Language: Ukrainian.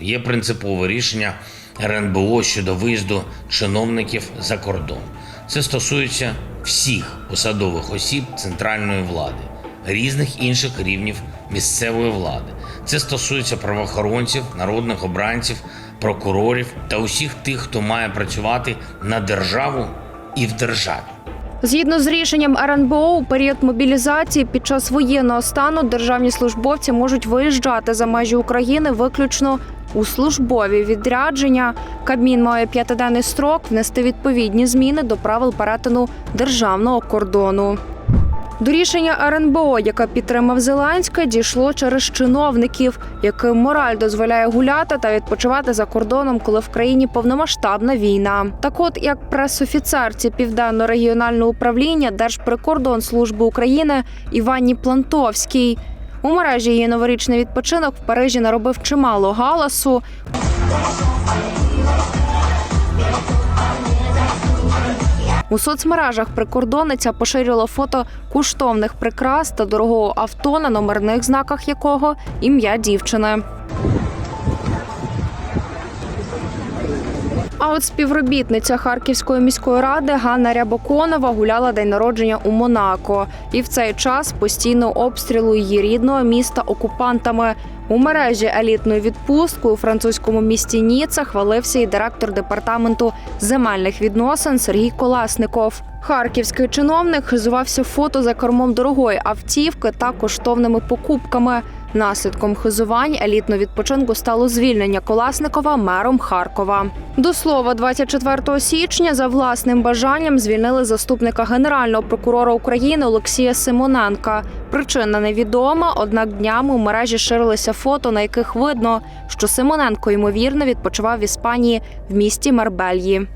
Є принципове рішення РНБО щодо виїзду чиновників за кордон. Це стосується всіх посадових осіб центральної влади, різних інших рівнів місцевої влади. Це стосується правоохоронців, народних обранців, прокурорів та усіх тих, хто має працювати на державу і в державі. Згідно з рішенням РНБО, у період мобілізації під час воєнного стану державні службовці можуть виїжджати за межі України виключно у службові відрядження. Кабмін має п'ятиденний строк внести відповідні зміни до правил перетину державного кордону. До рішення РНБО, яке підтримав Зеленський, дійшло через чиновників, яким мораль дозволяє гуляти та відпочивати за кордоном, коли в країні повномасштабна війна. Так, от як пресофіцерці південно регіонального управління Держприкордонслужби України Івані Плантовській. У мережі її новорічний відпочинок в Парижі наробив чимало галасу. У соцмережах прикордонниця поширювала фото коштовних прикрас та дорогого авто, на номерних знаках якого ім'я дівчини. А от співробітниця Харківської міської ради Ганна Рябоконова гуляла день народження у Монако, і в цей час постійно обстрілу її рідного міста окупантами. У мережі елітної відпустки у французькому місті Ніца хвалився і директор департаменту земельних відносин Сергій Коласников. Харківський чиновник хизувався фото за кермом дорогої автівки та коштовними покупками. Наслідком хизувань елітно відпочинку стало звільнення Коласникова мером Харкова. До слова, 24 січня за власним бажанням звільнили заступника генерального прокурора України Олексія Симоненка. Причина невідома, однак днями у мережі ширилися фото, на яких видно, що Симоненко ймовірно відпочивав в Іспанії в місті Марбельї.